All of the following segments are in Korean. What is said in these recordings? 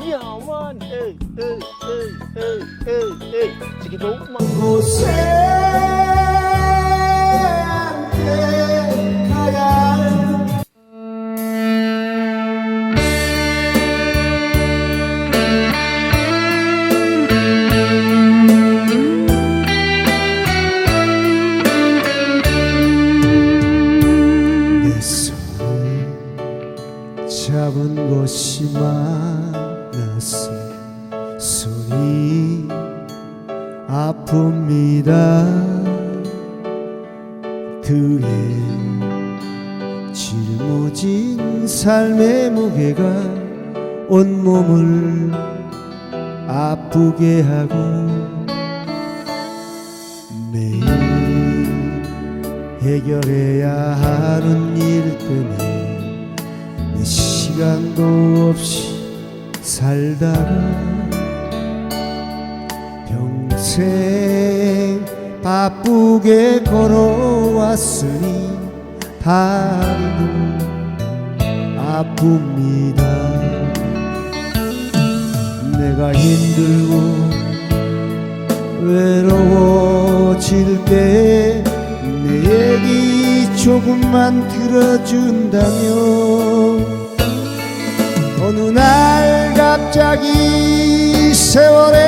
야만 에이 에이 에이 에이 에이 아픕니다 그의 짊어진 삶의 무게가 온몸을 아프게 하고 매일 해결해야 하는 일 때문에 내 시간도 없이 살다가 평생 바쁘게 걸어왔으니 다리도 아픕니다. 내가 힘들고 외로워질 때 내 얘기 조금만 들어준다면 어느 날 갑자기 한복판에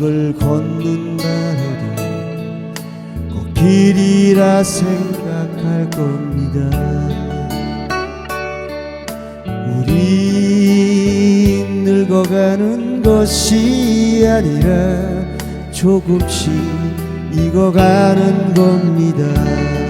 사막을 걷는다 해도 꼭 길이라 생각할 겁니다. 우리 늙어가는 것이 아니라 조금씩 익어가는 겁니다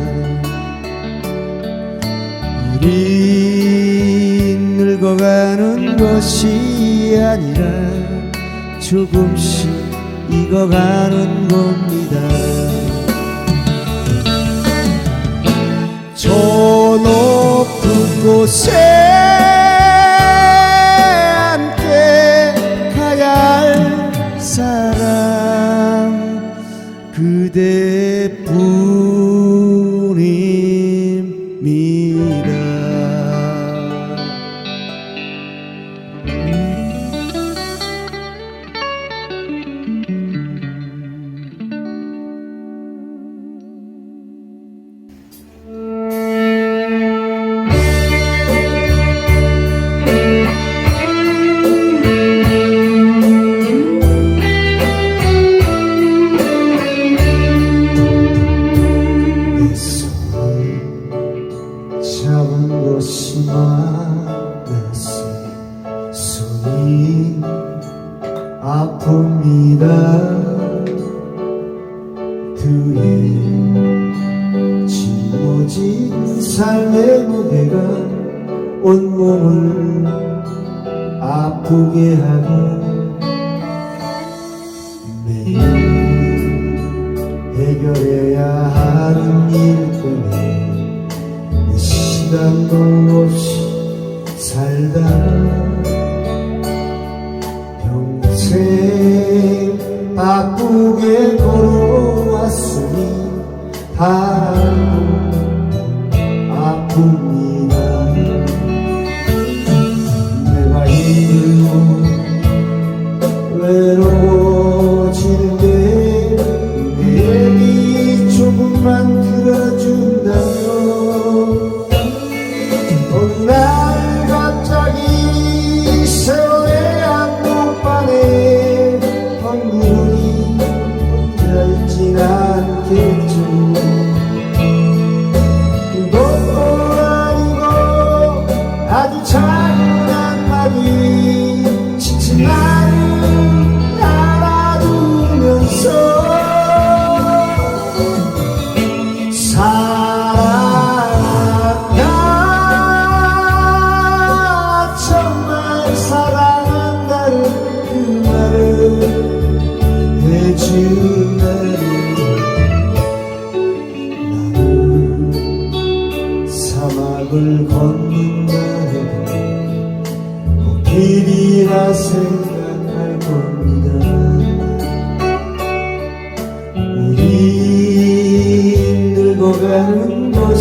우리 늙어가는 것이 아니라 조금씩 익어가는 겁니다. 저 높은 곳에 그대뿐 아픕니다. 그의 짊어진 삶의 무게가 온몸을 아프게 하고 매일 해결해야 하는 일 때문에 내 시간도 없이 살다 바쁘게 걸어왔으니 다아 작은 한마디 지친 나를 알아두면서 사랑한다. 정말 사랑한다는 그 말을 해준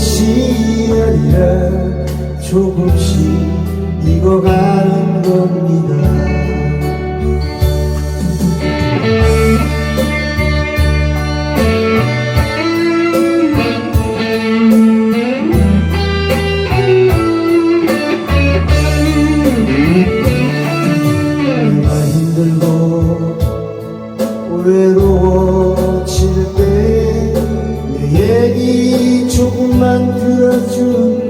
것이 아니라 조금씩 익어가는 겁니다 조